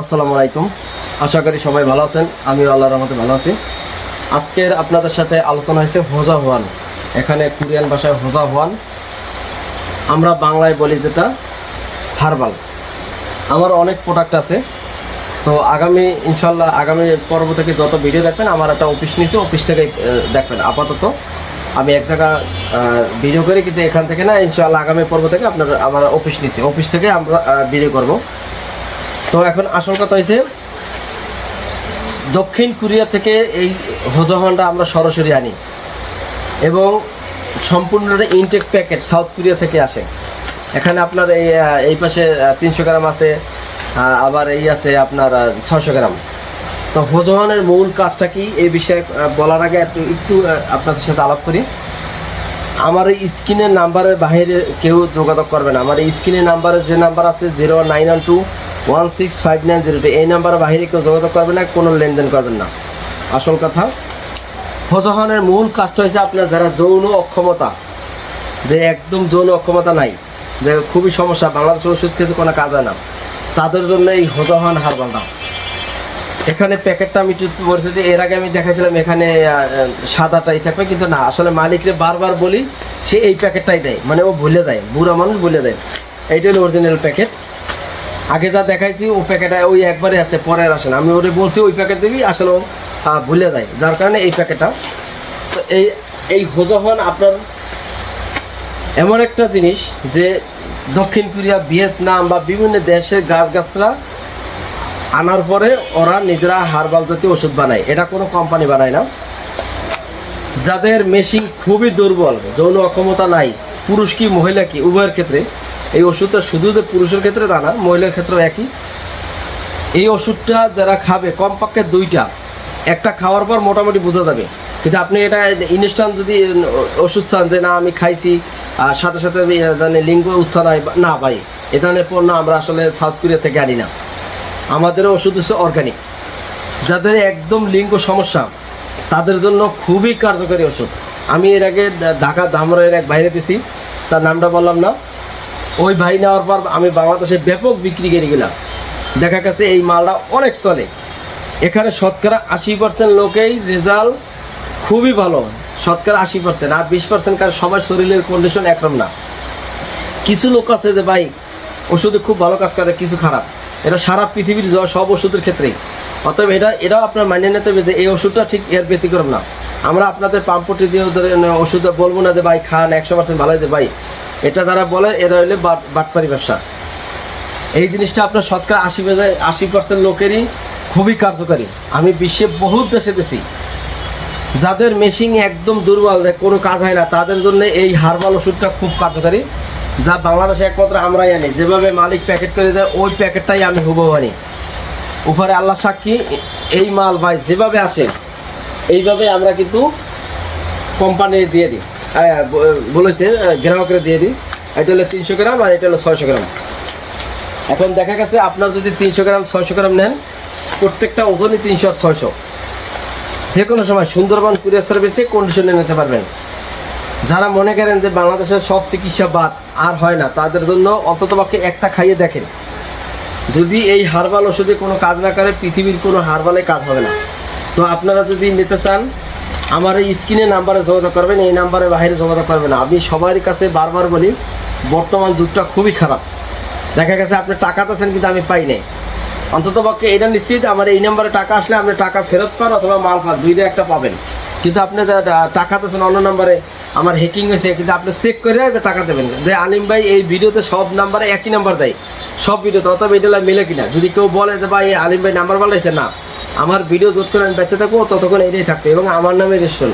আসসালামু আলাইকুম। আশা করি সবাই ভালো আছেন। আমিও আল্লাহর রহমতে ভালো আছি। আজকের আপনাদের সাথে আলোচনা হয়েছে হোজা হোয়ান। এখানে কোরিয়ান ভাষায় হোজা হোয়ান। আমরা বাংলায় বলি যেটা হারবাল। আমার অনেক প্রোডাক্ট আছে। তো আগামী ইনশাল্লাহ আগামী পর্ব থেকে যত ভিডিও দেখবেন, আমার একটা অফিস নিয়েছি অফিস থেকে দেখবেন। আপাতত আমি এক জায়গা ভিডিও করি, কিন্তু এখান থেকে না ইনশাল্লাহ আগামী পর্ব থেকে আপনার, আমার অফিস নিয়েছি। অফিস থেকে আমরা ভিডিও করব। তো এখন আসল কথা হয়েছে দক্ষিণ কোরিয়া থেকে এই হোজাহানটা আমরা সরাসরি আনি এবং সম্পূর্ণ ইনটেক প্যাকেট সাউথ কোরিয়া থেকে আসে। এখানে আপনার এই এই পাশে তিনশো গ্রাম আছে আবার এই আছে আপনার ছশো গ্রাম। তো হোজহানের মূল কাজটা কি? এই বিষয়ে বলার আগে একটু একটু আপনাদের সাথে আলাপ করি। আমার এই স্ক্রিনের নাম্বারের বাইরে কেউ যোগাযোগ করবে না। আমার এই স্ক্রিনের নাম্বারে যে নাম্বার আছে zero nine one two one six five nine zero two এই নাম্বারের বাইরে কেউ যোগাযোগ করবেন না, কোনো লেনদেন করবেন না। আসল কথা হজহানের মূল কাজটা হয়েছে আপনার যারা যৌন অক্ষমতা, যে একদম যৌন অক্ষমতা নাই, যে খুবই সমস্যা, বাংলাদেশ ওষুধ খেতে কোনো কাজ হয় না। তাদের জন্য এই হজহান হারবালটা। এখানে প্যাকেটটা আমি যে, এর আগে আমি দেখাইছিলাম এখানে সাদাটাই থাকবে, কিন্তু না, আসলে মালিককে বারবার বলি, সে এই প্যাকেটটাই দেয়। মানে ও ভুলে দেয় বুড়া মানুষ ভুলে দেয় এইটা হলো অরিজিনাল প্যাকেট আগে যা দেখাইছি, ও প্যাকেট ওই একবারে আছে পরে আর আসে না। আমি ওরে বলছি, ওই প্যাকেট দিবি? আসলে ভুলে দেয় যার কারণে এই প্যাকেটটা তো এই এই হোজহন আপনার এমন একটা জিনিস যে দক্ষিণ কোরিয়া, ভিয়েতনাম বা বিভিন্ন দেশের গাছগাছরা আনার পরে ওরা নিজেরা হার্বাল জাতীয় ওষুধ বানায়। এটা কোনো কোম্পানি বানায় না। যাদের মেশিন খুবই দুর্বল, যৌন অক্ষমতা নাই, পুরুষ কি, মহিলা কি, উভয়ের ক্ষেত্রে এই ওষুধটা শুধু যে পুরুষের ক্ষেত্রে তা না মহিলার ক্ষেত্রে একই। এই ওষুধটা যারা খাবে কমপক্ষে দুইটা। একটা খাওয়ার পর মোটামুটি বোঝা যাবে। কিন্তু আপনি এটা ইনস্ট্যান্ট যদি ওষুধ চান যে না আমি খাইছি আর সাথে সাথে আমি, লিঙ্গ উত্থান হয় না ভাই এ ধরনের পণ্য আমরা আসলে সাউথ কোরিয়া থেকে আনি না। আমাদের ওষুধ হচ্ছে অর্গানিক। যাদের একদম লিঙ্গ সমস্যা তাদের জন্য খুবই কার্যকারী ওষুধ। আমি এর আগে ঢাকা ধামরাইয়ের এক বাইরে দিছি তার নামটা বললাম না। ওই ভাই নেওয়ার পর আমি বাংলাদেশে ব্যাপক বিক্রি করে গেলাম। দেখা গেছে এই মালটা অনেক চলে। এখানে শতকরা আশি পার্সেন্ট লোকেই রেজাল্ট খুবই ভালো। শতকরা আশি পার্সেন্ট আর বিশ পার্সেন্ট কারণ সবার শরীরের কন্ডিশন একরকম না। কিছু লোক আছে যে ভাই, ওষুধে খুব ভালো কাজ করে, কিছু খারাপ। এটা সারা পৃথিবীর সব ওষুধের ক্ষেত্রেই। অতএব এটা, এটাও আপনার মানিয়ে নিতে হবে যে এই ওষুধটা ঠিক এর ব্যতিক্রম না। আমরা আপনাদের পাম্পটি দিয়ে ওদের ওষুধ বলব না যে ভাই খান, একশো পার্সেন্ট ভালো যে ভাই। এটা যারা বলে, এরা বাট- বাটপারি ব্যবসা। এই জিনিসটা আপনার শতকরা আশি আশি পার্সেন্ট লোকেরই খুবই কার্যকারী। আমি বিশ্বে বহুত দেশে দিছি যাদের মেশিন একদম দুর্বল কোনো কাজ হয় না, তাদের জন্য এই হার্বাল ওষুধটা খুব কার্যকারী। যা বাংলাদেশে একমাত্র আমরাই আনি। যেভাবে মালিক প্যাকেট করে দেয়, ওই প্যাকেটটাই আমি হুবহু আনি। উপরে আল্লাহ সাক্ষী, এই মাল ভাই যেভাবে আসে, এইভাবে আমরা কিন্তু কোম্পানি দিয়ে দিই। বলেছে গ্রাহকরা দিয়ে দিই এটা হলো তিনশো গ্রাম আর এটা হলো ছয়শো গ্রাম। এখন দেখা গেছে আপনার যদি তিনশো গ্রাম, ছয়শো গ্রাম নেন, প্রত্যেকটা ওজনই তিনশো আর ছয়শো। যে কোনো সময় সুন্দরবন কুরিয়ার সার্ভিসে কন্ডিশনে নিতে পারবেন। যারা মনে করেন যে বাংলাদেশের সব চিকিৎসা বাদ আর হয় না, তাদের জন্য অন্ততপক্ষে একটা খাইয়ে দেখেন। যদি এই হার্বাল ওষুধে কোনো কাজ না করে, পৃথিবীর কোনো হার্বালে কাজ হবে না। তো আপনারা যদি নিতে চান আমার স্ক্রিনে নাম্বারে যোগাযোগ করবেন, এই নাম্বারের বাইরে যোগাযোগ করবেন না। আমি সবার কাছে বারবার বলি, বর্তমান যুগটা খুবই খারাপ। দেখা গেছে আপনি টাকা দিয়েছেন কিন্তু আমি পাই নাই। অন্তত পক্ষে এটা নিশ্চিত, আমার এই নাম্বারে টাকা আসলে আপনি টাকা ফেরত পান অথবা মাল পান, দুইটা একটা পাবেন। কিন্তু আপনি টাকা দিয়েছেন অন্য নাম্বারে, আমার হ্যাকিং হয়েছে, কিন্তু আপনি চেক করে টাকা দেবেন যে আলিম ভাই এই ভিডিওতে সব নাম্বারে একই নাম্বার দেয়। সব ভিডিওতে, অথবা এটা মিলে কিনা। যদি কেউ বলে যে ভাই আলিম ভাই নাম্বার বলাইছে না। আমার ভিডিও যতক্ষণ আমি বেঁচে থাকব, ততক্ষণ এটাই থাকবে। এবং আমার নামে রেশন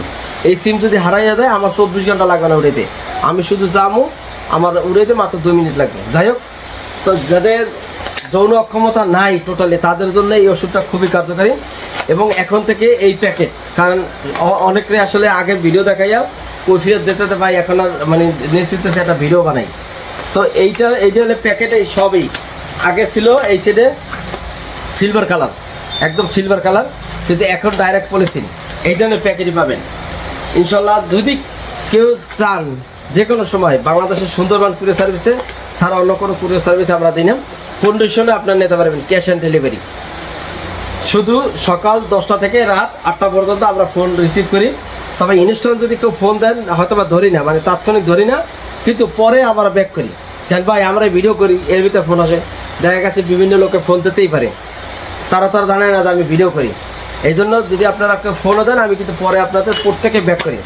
এই সিম যদি হারাইয়া দেয়, আমার চব্বিশ ঘণ্টা লাগবে না উড়াইতে। আমি শুধু যাব, আমার উড়াইতে মাত্র দুই মিনিট লাগবে। যাই হোক, তো যাদের যৌন অক্ষমতা নাই টোটালি তাদের জন্য এই ওষুধটা খুবই কার্যকারী। এবং এখন থেকে এই প্যাকেট কারণ অনেকে আসলে আগের ভিডিও দেখাইয়া কৈফিয়ত দিতে ভাই এখন আর মানে নিশ্চিত একটা ভিডিও বানাই। তো এইটা এইটা হলে প্যাকেট এই সবই। আগে ছিল এই সাইডে সিলভার কালার একদম সিলভার কালার কিন্তু এখন ডাইরেক্ট পলিথিন এই ধরনের প্যাকেটই পাবেন। ইনশাল্লাহ যদি কেউ চান যে কোনো সময় বাংলাদেশের সুন্দরবন কুরিয়ার সার্ভিসে ছাড়া অন্য কোনো কুরিয়ার সার্ভিস আমরা দিই না। কন্ডিশনে আপনার নিতে পারবেন ক্যাশ অন ডেলিভারি শুধু সকাল দশটা থেকে রাত আটটা পর্যন্ত আমরা ফোন রিসিভ করি। তবে ইনস্ট্যান্ট যদি কেউ ফোন দেন হয়তো বা ধরি না মানে তাৎক্ষণিক ধরি না, কিন্তু পরে আমরা ব্যাক করি। কেন ভাই, আমরা ভিডিও করি, এর ভিতরে ফোন আসে। দেখা গেছে বিভিন্ন লোকে ফোন দিতেই পারে। তারা তারা জানে না যে আমি ভিডিও করি। এই জন্য যদি আপনারা ফোনও দেন, আমি কিন্তু পরে আপনাদের প্রত্যেকে ব্যাক করি।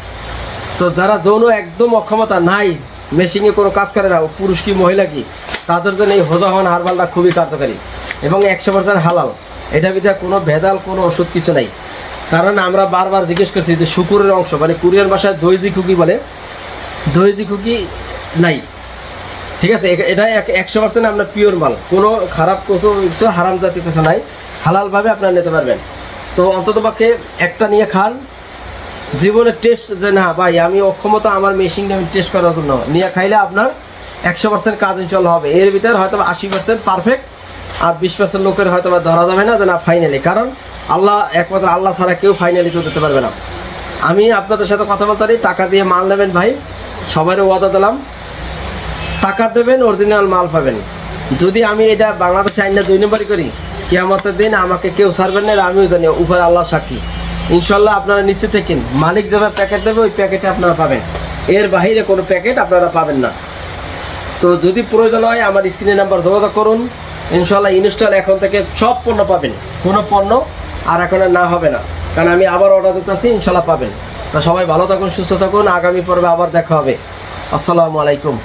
তো যারা যৌন একদম অক্ষমতা নাই মেশিনে কোনো কাজ করে না পুরুষ কি, মহিলা কি, তাদের জন্য এই হোজাহন হারবালটা খুবই কার্যকারী। এবং একশো পার্সেন্ট হালাল। এটা ভিতরে কোনো ভেদাল, কোনো ওষুধ কিছু নাই। কারণ আমরা বারবার জিজ্ঞেস করছি যে শুকুরের অংশ মানে কোরিয়ান ভাষায় দইজি খুকি বলে, দইজি খুকি নাই। ঠিক আছে? এটা এক- একশো পার্সেন্ট আপনার পিওর মাল। কোনো খারাপ কিছু কিছু হারাম জাতীয় কিছু নাই। হালালভাবে আপনারা নিতে পারবেন। তো অন্তত পক্ষে একটা নিয়ে খান। জীবনে টেস্ট যে না, ভাই, আমি অক্ষমতা আমার মেশিনটা আমি টেস্ট করার জন্য নিয়ে খাইলে আপনার একশো পার্সেন্ট কাজ ইনশাল্লাহ হবে। এর ভিতরে হয়তো আশি পার্সেন্ট পারফেক্ট আর বিশ পার্সেন্ট লোকের হয়তো বা ধরা যাবে না যে না ফাইনালি কারণ আল্লাহ, একমাত্র আল্লাহ ছাড়া কেউ ফাইনালি তো দিতে পারবে না। আমি আপনাদের সাথে কথা বলতে পারি। টাকা দিয়ে মাল নেবেন ভাই। সবারই ওয়াদা দিলাম। টাকা দেবেন অরিজিনাল মাল পাবেন। যদি আমি এটা বাংলাদেশে আইনা দুই নম্বরই করি কিয়ামতের দিন আমাকে কেউ ছাড়বেন না আমিও জানি, উপরে আল্লাহ সাক্ষী। ইনশাল্লাহ আপনারা নিশ্চিত থাকেন, মালিক দেবে প্যাকেট দেবে, ওই প্যাকেটে আপনারা পাবেন। এর বাইরে কোনো প্যাকেট আপনারা পাবেন না। তো যদি প্রয়োজন হয়, আমার স্ক্রিনের নাম্বার যোগাযোগ করুন। ইনশাল্লাহ ইনস্টল এখন থেকে সব পণ্য পাবেন। কোনো পণ্য আর এখন না হবে না। কারণ আমি আবার অর্ডার দিতে দিতেছি ইনশাল্লাহ পাবেন। তো সবাই ভালো থাকুন, সুস্থ থাকুন। আগামী পর্বে আবার দেখা হবে। আসসালামু আলাইকুম।